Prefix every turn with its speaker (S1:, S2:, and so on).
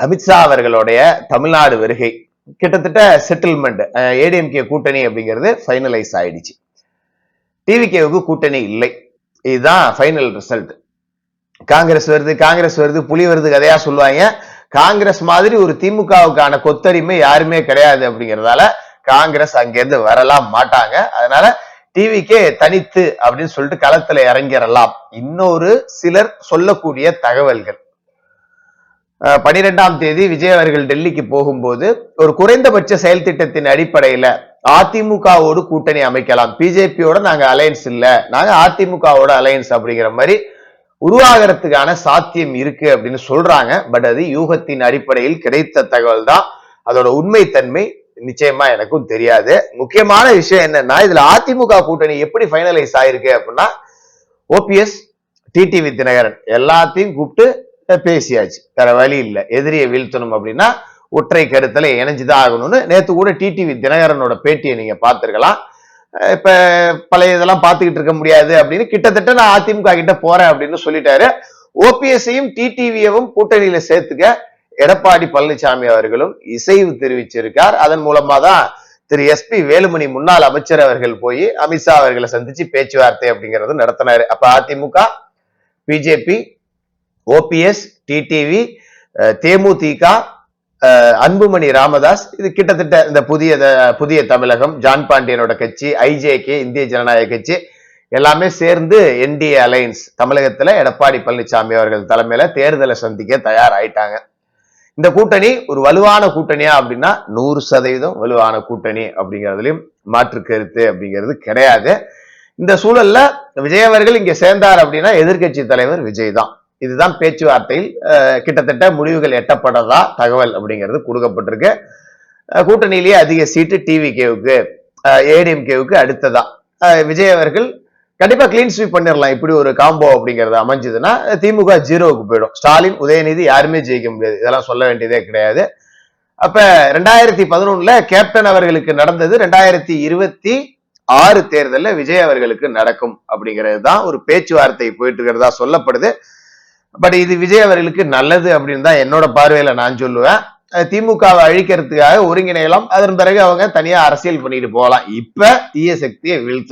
S1: அமித்ஷா அவர்களுடைய தமிழ்நாடு வருகை. கிட்டத்தட்ட செட்டில்மெண்ட் ஏடிஎம்கே கூட்டணி அப்படிங்கிறது ஃபைனலைஸ் ஆயிடுச்சு. டிவிகேவுக்கு கூட்டணி இல்லை. இதுதான் ஃபைனல் ரிசல்ட் காங்கிரஸ் வருது காங்கிரஸ் வருது புலி வருது கதையா சொல்லுவாங்க. காங்கிரஸ் மாதிரி ஒரு திமுகவுக்கான கொத்தரிமை யாருமே கிடையாது அப்படிங்கறதால காங்கிரஸ் அங்கிருந்து வரலாம் மாட்டாங்க. அதனால டிவிக்கே தனித்து அப்படின்னு சொல்லிட்டு களத்துல இறங்கிடலாம். இன்னொரு சிலர் சொல்லக்கூடிய தகவல்கள். பனிரெண்டாம் தேதி விஜய் அவர்கள் டெல்லிக்கு போகும்போது ஒரு குறைந்தபட்ச செயல் திட்டத்தின் அடிப்படையில அதிமுகவோடு கூட்டணி அமைக்கலாம். பிஜேபியோட நாங்க அலையன்ஸ் இல்ல. நாங்க அதிமுகவோட அலையன்ஸ் அப்படிங்கிற மாதிரி உருவாகிறதுக்கான சாத்தியம் இருக்கு அப்படின்னு சொல்றாங்க. பட் அது யூகத்தின் அடிப்படையில் கிடைத்த தகவல் தான். அதோட உண்மைத்தன்மை நிச்சயமா எனக்கும் தெரியாது. முக்கியமான விஷயம் என்னன்னா இதுல அதிமுக கூட்டணி எப்படி ஃபைனலைஸ் ஆயிருக்கு அப்படின்னா ஓபிஎஸ் டிடிவி தினகரன். எல்லாத்தையும் கூப்பிட்டு பேசியாச்சு. வேற வழி இல்லை. எதிரியை வீழ்த்தணும் அப்படின்னா ஒற்றை கருத்தில் இணைஞ்சுதான் ஆகணும்னு நேத்து கூட டிடிவி தினகரனோட பேட்டியை நீங்க பார்த்துருக்கலாம். இப்போ இப்ப பழைய இதெல்லாம் பார்த்துக்கிட்டு இருக்க முடியாது அப்படின்னு கிட்டத்தட்ட நான் அதிமுக கிட்ட போறேன் அப்படின்னு சொல்லிட்டாரு. ஓபிஎஸ்ஐயும் டிடிவியவும் கூட்டணியில சேர்த்துக்க எடப்பாடி பழனிசாமி அவர்களும் இசைவு தெரிவிச்சிருக்கார். அதன் மூலமா தான் திரு எஸ்பி வேலுமணி முன்னாள் அமைச்சர் அவர்கள் போய் அமித்ஷா அவர்களை சந்திச்சு பேச்சுவார்த்தை அப்படிங்கறது நடத்தினாரு. அப்ப அதிமுக பிஜேபி ஓபிஎஸ் டிடிவி தேமுதிக அன்புமணி ராமதாஸ் இது கிட்டத்தட்ட இந்த புதிய த- புதிய தமிழகம் ஜான் பாண்டியனோட கட்சி ஐஜேகே இந்திய ஜனநாயக கட்சி எல்லாமே சேர்ந்து என்டிஏ அலையன்ஸ் தமிழகத்தில் எடப்பாடி பழனிசாமி அவர்கள் தலைமையில தேர்தலை சந்திக்க தயாராயிட்டாங்க. இந்த கூட்டணி ஒரு வலுவான கூட்டணியா அப்படின்னா நூறு சதவீதம் வலுவான கூட்டணி அப்படிங்கிறதுலையும் மாற்று கருத்து அப்படிங்கிறது கிடையாது. இந்த சூழல்ல விஜய் அவர்கள் இங்க சேர்ந்தார் அப்படின்னா எதிர்க்கட்சி தலைவர் விஜய் தான். இதுதான் பேச்சுவார்த்தையில் கிட்டத்தட்ட முடிவுகள் எட்டப்படதா தகவல் அப்படிங்கிறது கொடுக்கப்பட்டிருக்கு. கூட்டணியிலேயே அதிக சீட்டு டிவிகேவுக்கு ஏடிஎம்கேவுக்கு அடுத்ததா. விஜய் அவர்கள் கண்டிப்பா கிளீன் ஸ்வீப் பண்ணிடலாம் இப்படி ஒரு காம்போ அப்படிங்கிறது அமைஞ்சதுன்னா திமுக ஜீரோவுக்கு போயிடும். ஸ்டாலின் உதயநிதி யாருமே ஜெயிக்க முடியாது. இதெல்லாம் சொல்ல வேண்டியதே கிடையாது. அப்ப ரெண்டாயிரத்தி பதினொன்னுல கேப்டன் அவர்களுக்கு நடந்தது. ரெண்டாயிரத்தி இருபத்தி ஆறு தேர்தலில் விஜய் அவர்களுக்கு நடக்கும் அப்படிங்கிறது தான் ஒரு பேச்சுவார்த்தை போயிட்டு இருக்கிறதா சொல்லப்படுது. பட் இது விஜய் அவர்களுக்கு நல்லது அப்படின்னு தான் என்னோட பார்வையில நான் சொல்லுவேன். திமுகவை அழிக்கிறதுக்காக ஒருங்கிணையலாம் அதன் பிறகு அவங்க தனியா அரசியல் பண்ணிட்டு போகலாம். இப்ப தீய சக்தியை வீழ்த்து